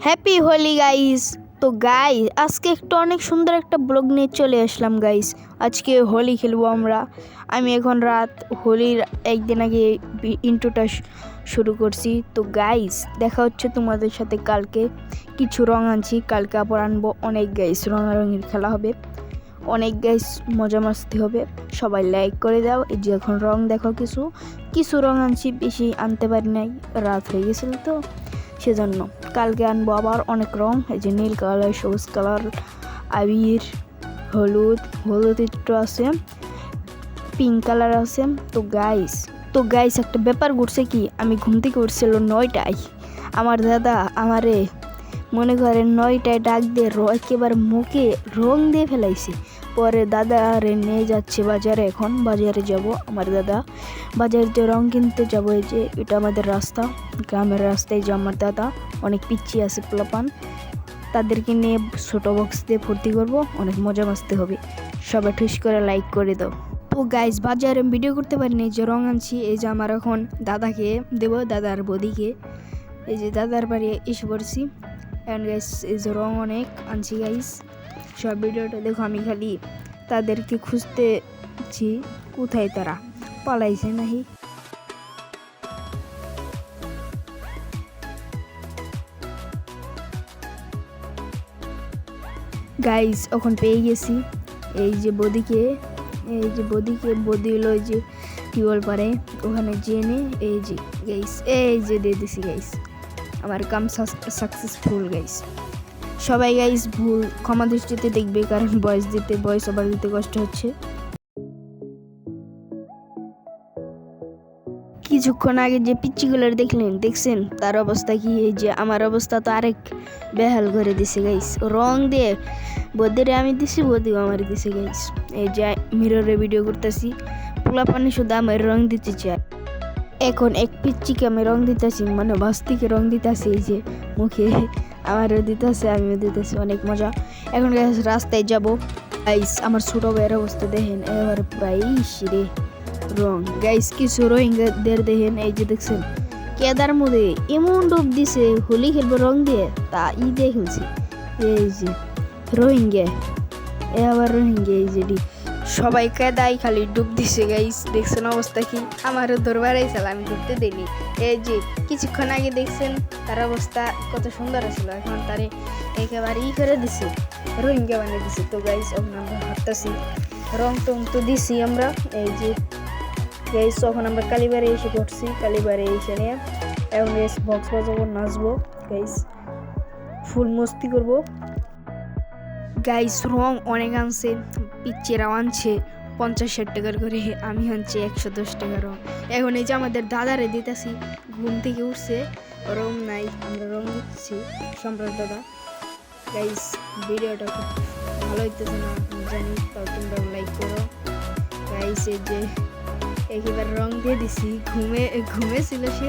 Happy Holi guys তো গাই আজকে একটা অনেক সুন্দর একটা ব্লগ নিয়ে চলে আসলাম গাইস আজকে হোলি খেলব আমরা। আমি এখন রাত হোলির একদিন আগে ইন্ট্রোটা শুরু করছি। তো গাইস দেখা হচ্ছে তোমাদের সাথে কালকে। কিছু রং আনছি। কালকে আবার আনব অনেক গাইস রঙারঙির খেলা হবে। অনেক গাইস মজা মাস্তি হবে। সবাই লাইক করে দাও। এই যে এখন রং দেখো কিছু। কিছু রং আনছি, বেশি আনতে পারি নাই। রাত হয়ে গেছিল তো। সেজন্য। কালকে আনব আবার অনেক রং, এই যে নীল কালার, সবুজ কালার, আবির, হলুদ হলুদ একটু আছে পিঙ্ক কালার আছে। তো গাইস তো গাইস একটা ব্যাপার ঘটছে কি? আমি ঘুম থেকে উঠছিল নয়টায়। আমার দাদা আমারে মনে করেন নয়টায় ডাক দিয়ে একেবারে মুখে রং দিয়ে ফেলাইছে। পরে দাদা আরে নিয়ে যাচ্ছে বাজারে, এখন বাজারে যাব। আমার দাদা বাজারে যে রং কিনতে যাব, এই যে এটা আমাদের রাস্তা, গ্রামের রাস্তায় যে আমার দাদা অনেক পিচ্ছি আছে, পোলাপান, তাদেরকে নিয়ে ছোটো বক্স দিয়ে ভর্তি করব, অনেক মজা মাস্তি হবে। সবাই ঠুস করে লাইক করে দাও। তো গাইজ বাজারে ভিডিও করতে পারিনি যে রং আনছি, এই যে আমার এখন দাদাকে দেবো, দাদার বদিকে। এই যে দাদার বাড়ি এসে পড়ছি। এখন গাইস এই যে রং অনেক আনছি গাইস সব ভিডিওটা দেখো, আমি খালি তাদেরকে খুঁজতেছি, কোথায় তারা? পালাইছে নাহি? গাইস এখন পেয়ে গেছি। এই যে বদিকে, এই যে বদিকে, বদি হলো যে টিউবওয়েল পারে, ওখানে জেনে এই যে গাইস এই যে দিয়ে দিছি গাইস আমার কাম সাকসেসফুল গাইস সবাই গাইস ভুল, ক্ষমা দৃষ্টিতে দেখবে, কারণ বয়স দিতে বয়স আবার দিতে কষ্ট হচ্ছে। কিছুক্ষণ আগে যে পিচ্চিগুলোর দেখলেন, দেখছেন? তার অবস্থা কি? এই যে আমার অবস্থা তো আরেক বেহাল করে দিছে গাইস রং দিয়ে বদিরে আমি দিছি, বদিও আমার দিছে গাইস এই যে মিররে ভিডিও করতেছি। পোলা পানি শুধু আমার রং দিতে চায়। এখন এক পিচ্চিকে আমি রং দিতেছি মানে বাস্তিকে রং দিতেছি, এই যে মুখে। আমারও দিতেছে, আমিও দিতেছি, অনেক মজা। এখন রাস্তায় যাব। গাইস আমার ছোট ভাইয়ের অবস্থা দেখেন এবার প্রায় রে রং। গাইস কিছু রোহিঙ্গাদের দেখেন, এই যে দেখছেন, কেদার মধ্যে এমন ডুব দিছে, হোলি খেলব রং দিয়ে, তা ই দিয়ে খেলছে। এই যে, রোহিঙ্গা এ আবার রোহিঙ্গা, এই যে ডি। সবাই কেদাই খালি ডুব দিছে গাইস দেখছেন অবস্থা কি? আমারও দরবার আইসাল আমি ধরতে দিইনি এই যে, কিছুক্ষণ আগে দেখছেন তার অবস্থা কত সুন্দর ছিল এখন তারে একেবারে ই করে দিছে। রোহিঙ্গা বানিয়ে দিছে তো গাইস এখন আমরা রং টং তো দিছি আমরা। এই যে গাইস তখন আমরা কালীবারে এসে পড়ছি। কালীবারে এসে নিয়ে এখন বক্স বাজাবো, নাচবো গাইস ফুল মস্তি করব। গাইস রং অনেক আনছে পিচ্ছেরাও আনছে, পঞ্চাশ ষাট টাকার করে, আমি আনছি একশো দশ টাকা রং। এখন এই যে আমাদের দাদারে দিতেছি, ঘুম থেকে উঠছে, রং নাই, আমরা রং দিচ্ছি, সম্রাট দাদা। গাইস ভিডিওটা খুব ভালো হইতেছে না জানি, তাও তোমরা লাইক করো। গাইস এই যে একেবারে রং দিয়ে দিছি, ঘুমে ঘুমেছিল সে,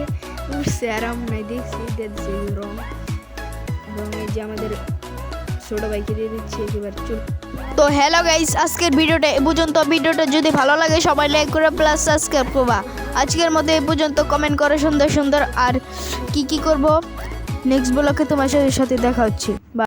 উঠছে আরাম নাই দেখছি দিয়ে দিছি রং। রং এই যে আমাদের ছোট ভাইকে দিয়ে দিচ্ছি, একেবারে চুল। তো হ্যালো গাইস আজকের ভিডিওটা এ পর্যন্ত। ভিডিওটা যদি ভালো লাগে, সবাই লাইক করে প্লাস সাবস্ক্রাইব করবা। আজকের মধ্যে এ পর্যন্ত। কমেন্ট করে সুন্দর সুন্দর। আর কি কি করব? নেক্সট ব্লকে তোমার সাথে সাথে দেখা হচ্ছে। বা